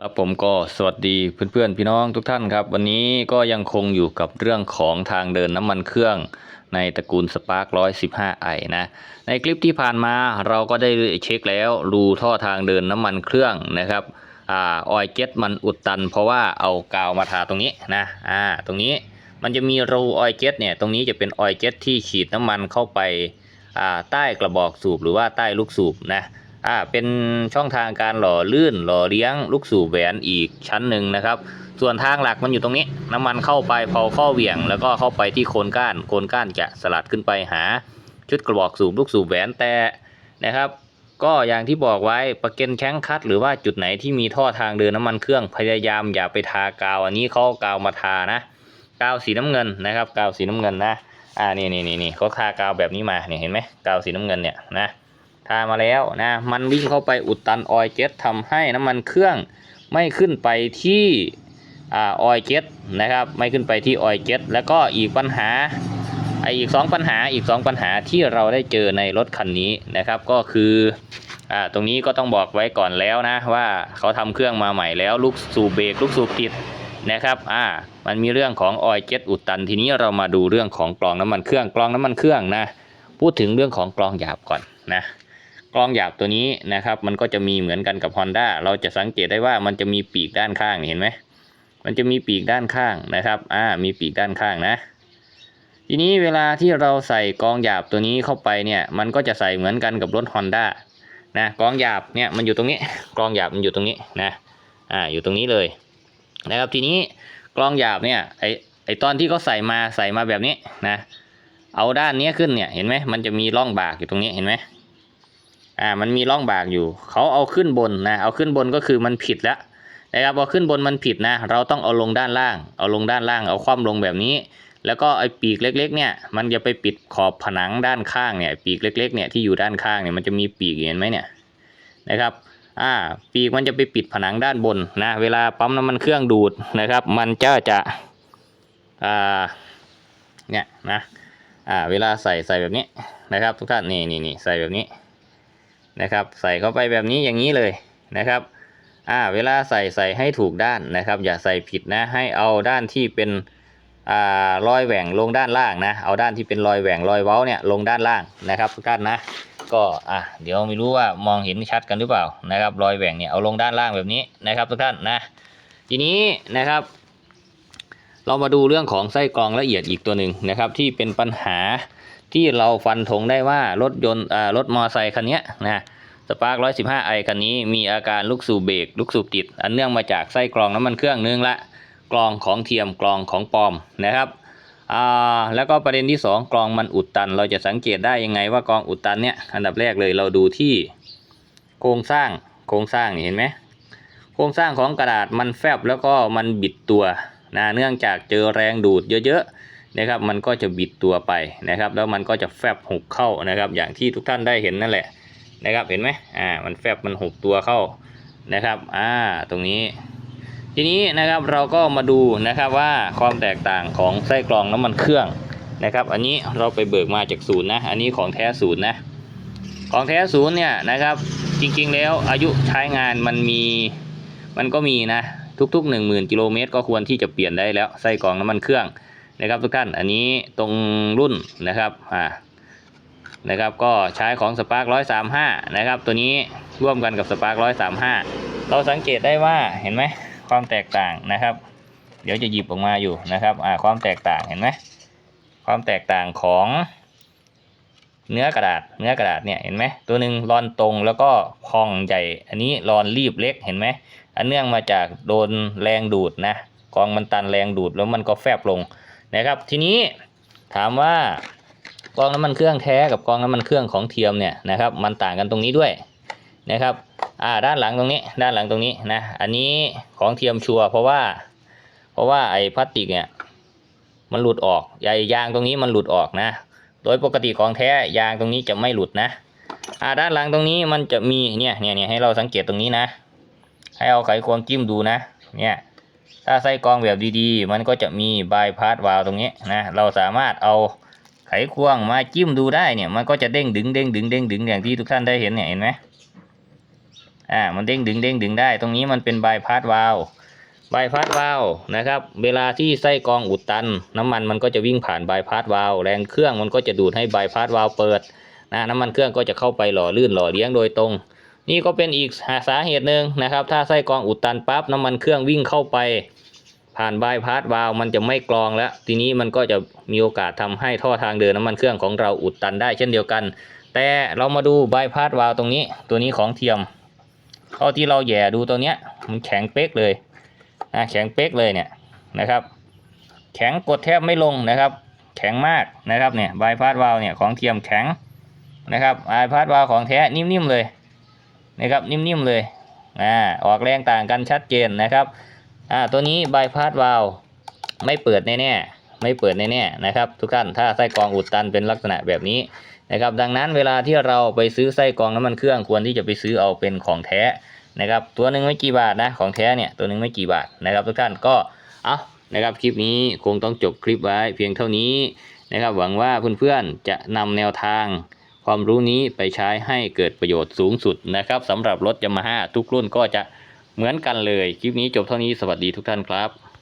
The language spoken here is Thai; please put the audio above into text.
ครับผมก็สวัสดีเพื่อนๆพี่น้องทุกท่านครับ วันนี้ก็ยังคงอยู่กับเรื่องของทางเดินน้ำมันเครื่องในตระกูล Spark 115 i นะในคลิปที่ผ่านมาเราก็ได้เช็คแล้วรูท่อทางเดินน้ำมันเครื่องนะครับอ่าออยเจ็ตมันอุดตัน เพราะว่าเอากาวมาทาตรงนี้นะอ่าตรงนี้มันจะมีรูออยเจ็ตเนี่ยตรงนี้จะเป็นออยเจ็ตที่ฉีดน้ำมันเข้าไปอ่าใต้กระบอกสูบหรือว่าใต้ลูกสูบนะ อ่าเป็นช่องทางการหล่อลื่นหล่อเลี้ยงลูกสูบแหวนอีกชั้นหนึ่งนะครับ ส่วนทางหลักมันอยู่ตรงนี้ น้ำมันเข้าไปเผาข้อเหวี่ยง แล้วก็เข้าไปที่โคนก้าน โคนก้านจะสลัดขึ้นไปหา ชุดกระบอกสูบลูกสูบแหวนแต่นะครับ ก็อย่างที่บอกไว้ประเก็นแข้งคัด หรือว่าจุดไหนที่มีท่อทางเดินน้ำมันเครื่องพยายามอย่าไปทากาว อันนี้เขาเอากาวมาทานะกาวสีน้ำเงินนะครับ กาวสีน้ำเงินนะอ่านี่นี่นี่นี่เขาทากาวแบบนี้มาเนี่ยเห็นไหมกาวสีน้ำเงินเนี่ยนะ ทามาแล้วนะ มันวิ่งเข้าไปอุดตันออยเจ็ตทำให้น้ำมันเครื่องไม่ขึ้นไปที่ออยเจ็ตนะครับ ไม่ขึ้นไปที่ออยเจ็ตแล้วก็อีกปัญหาไออีกสองปัญหาอีกสองปัญหาที่เราได้เจอในรถคันนี้นะครับ ก็คืออ่าตรงนี้ก็ต้องบอกไว้ก่อนแล้วนะ ว่าเขาทำเครื่องมาใหม่แล้วลูกสูบเบรกลูกสูบติดนะครับอ่ามันมีเรื่องของออยเจ็ตอุดตันทีนี้เรามาดูเรื่องของกรองน้ำมันเครื่องกรองน้ำมันเครื่องนะพูดถึงเรื่องของกรองหยาบก่อนนะ กล้องหยาบตัวนี้นะครับ มันก็จะมีเหมือนกันกับ Honda เราจะสังเกตได้ว่ามันจะมีปีกด้านข้างเห็นไหมมันจะมีปีกด้านข้างนะครับ อ่า มีปีกด้านข้างนะ ทีนี้เวลาที่เราใส่กองหยาบตัวนี้เข้าไปเนี่ย มันก็จะใส่เหมือนกันกับรถ Honda นะกองหยาบเนี่ยมันอยู่ตรงนี้กองหยาบมันอยู่ตรงนี้นะ อ่า อยู่ตรงนี้เลยนะครับ ทีนี้กองหยาบเนี่ย ไอไอตอนที่เขาใส่มาใส่มาแบบนี้นะ เอาด้านนี้ขึ้นเนี่ย เห็นไหมมันจะมีร่องบากอยู่ตรงนี้เห็นไหม อ่ามันมีร่องบากอยู่ เขาเอาขึ้นบนนะเอาขึ้นบนก็คือมันผิดแล้วนะครับเอาขึ้นบนมันผิดนะ เราต้องเอาลงด้านล่าง เอาลงด้านล่าง เอาคว่ำลงแบบนี้ แล้วก็ไอ้ปีกเล็ก ๆ เนี่ย มันจะไปปิดขอบผนังด้านข้างเนี่ยปีกเล็กๆเนี่ยที่อยู่ด้านข้างเนี่ยมันจะมีปีกเห็นไหมเนี่ยนะครับอ่าปีกมันจะไปปิดผนังด้านบนนะเวลาปั๊มน้ำมันเครื่องดูดนะครับ มันจะจะอ่าเนี่ยนะอ่าเวลาใส่ใส่แบบนี้นะครับ ทุกท่านนี่นี่นี่ใส่แบบนี้ นะครับใส่เข้าไปแบบนี้อย่างนี้เลยนะครับอ่าเวลาใส่ใส่ให้ถูกด้านนะครับ อย่าใส่ผิดนะให้เอาด้านที่เป็นอ่ารอยแหว่งลงด้านล่างนะเอาด้านที่เป็นรอยแหว่งรอยเว้าเนี่ยลงด้านล่างนะครับทุกท่านนะก็อะเดี๋ยวไม่รู้ว่ามองเห็นชัดกันหรือเปล่านะครับรอยแหว่งเนี่ยเอาลงด้านล่างแบบนี้นะครับทุกท่านนะทีนี้นะครับ เรามาดูเรื่องของไส้กรองละเอียดอีกตัวหนึ่งนะครับที่เป็นปัญหา ที่เราฟันธงได้ว่ารถยนต์รถมอไซค์คันนี้นะสปาร์คร้อยสิบห้าไอคันนี้มีอาการลูกสูบเบรกลูกสูบติด อันเนื่องมาจากไส้กรองน้ำมันเครื่องนึงละกรองของเทียมกรองของปลอมนะครับอ่าแล้วก็ประเด็นที่สองกรองมันอุดตัน เราจะสังเกตได้ยังไงว่ากรองอุดตันเนี่ยอันดับแรกเลยเราดูที่โครงสร้างโครงสร้างนี่เห็นไหมโครงสร้างของกระดาษมันแฟบแล้วก็มันบิดตัวนะเนื่องจากเจอแรงดูดเยอะๆ นะครับมันก็จะบิดตัวไปนะครับ แล้วมันก็จะแฟบหุบเข้านะครับ อย่างที่ทุกท่านได้เห็นนั่นแหละนะครับเห็นไหมอ่ามันแฟบมันหุบตัวเข้านะครับอ่าตรงนี้ ทีนี้นะครับเราก็มาดูนะครับว่าความแตกต่างของไส้กรองน้ำมันเครื่องนะครับ อันนี้เราไปเบิกมาจากศูนย์นะอันนี้ของแท้ศูนย์นะของแท้ศูนย์เนี่ยนะครับจริงๆแล้วอายุใช้งานมันมีมันก็มีนะทุกๆ 1 0,000กิโลเมตรก็ควรที่จะเปลี่ยนได้แล้วไส้กรองน้ำมันเครื่อง นะครับทุกท่าน อันนี้ตรงรุ่นนะครับอ่านะครับก็ใช้ของสปาร์คร้อยสามห้านะครับ ตัวนี้ร่วมกันกับสปาร์คร้อยสามห้าเราสังเกตได้ว่าเห็นไหมความแตกต่างนะครับ เดี๋ยวจะหยิบออกมาอยู่นะครับอ่าความแตกต่างเห็นไหมความแตกต่างของเนื้อกระดาษเนื้อกระดาษเนี่ยเห็นไหมตัวหนึ่งรอนตรงแล้วก็พองใหญ่ อันนี้รอนรีบเล็กเห็นไหมอันเนื่องมาจากโดนแรงดูดนะกองมันตันแรงดูดแล้วมันก็แฟบลง นะครับ ทีนี้ถามว่ากองน้ำมันเครื่องแท้กับกองน้ำมันเครื่องของเทียมเนี่ยนะครับ มันต่างกันตรงนี้ด้วยนะครับอ่าด้านหลังตรงนี้ ด้านหลังตรงนี้นะ อันนี้ของเทียมชัวเพราะว่า เพราะว่าไอ้พลาสติกเนี่ยมันหลุดออกใยยางตรงนี้มันหลุดออกนะ โดยปกติของแท้ยางตรงนี้จะไม่หลุดนะอ่าด้านหลังตรงนี้มันจะมีเนี่ยเนี่ยเนี่ยให้เราสังเกตตรงนี้นะ ให้เอาไขควงจิ้มดูนะ เนี่ย ถ้าไส้กรองแบบดีๆ มันก็จะมีบายพาสวาลตรงนี้นะ เราสามารถเอาไขควงมาจิ้มดูได้เนี่ย มันก็จะเด้งดึงเด้งดึงเด้งดึงอย่างที่ทุกท่านได้เห็นเนี่ยเห็นไหมอ่า มันเด้งดึงเด้งดึงได้ ตรงนี้มันเป็นบายพาสวาลบายพาสวาลนะครับ เวลาที่ไส้กรองอุดตัน น้ำมันมันก็จะวิ่งผ่านบายพาสวาลแรงเครื่องมันก็จะดูดให้บายพาสวาลเปิดนะน้ำมันเครื่องก็จะเข้าไปหล่อลื่นหล่อเลี้ยงโดยตรง นี่ก็เป็นอีกสาเหตุหนึ่งนะครับ ถ้าไส้กรองอุดตันปั๊บน้ำมันเครื่องวิ่งเข้าไป ผ่านบายพาสวาลมันจะไม่กรองแล้ว ทีนี้มันก็จะมีโอกาสทำให้ท่อทางเดินน้ำมันเครื่องของเราอุดตันได้เช่นเดียวกัน แต่เรามาดูบายพาสวาลตรงนี้ ตัวนี้ของเทียมข้อที่เราแย่ดูตัวเนี้ยมันแข็งเป๊กเลยนะแข็งเป๊กเลยเนี่ยนะครับ แข็งกดแทบไม่ลงนะครับ แข็งมากนะครับเนี่ยบายพาสวาลเนี่ยของเทียมแข็งนะครับบายพาสวาลของแท้นิ่มๆเลย นะครับนิ่มๆเลยอ่าออกแรงต่างกันชัดเจนนะครับอ่าตัวนี้บายพาสวาลไม่เปิดแน่ๆไม่เปิดแน่ๆนะครับ ทุกท่านถ้าไส้กรองอุดตันเป็นลักษณะแบบนี้นะครับดังนั้นเวลาที่เราไปซื้อไส้กรองน้ำมันเครื่องควรที่จะไปซื้อเอาเป็นของแท้นะครับตัวหนึ่งไม่กี่บาทนะของแท้เนี่ยตัวหนึ่งไม่กี่บาทนะครับทุกท่านก็เอานะครับคลิปนี้คงต้องจบคลิปไว้เพียงเท่านี้นะครับหวังว่าเพื่อนๆจะนำแนวทาง ความรู้นี้ไปใช้ให้เกิดประโยชน์สูงสุดนะครับสำหรับรถยามาฮ่าทุกรุ่นก็จะเหมือนกันเลย คลิปนี้จบเท่านี้สวัสดีทุกท่านครับ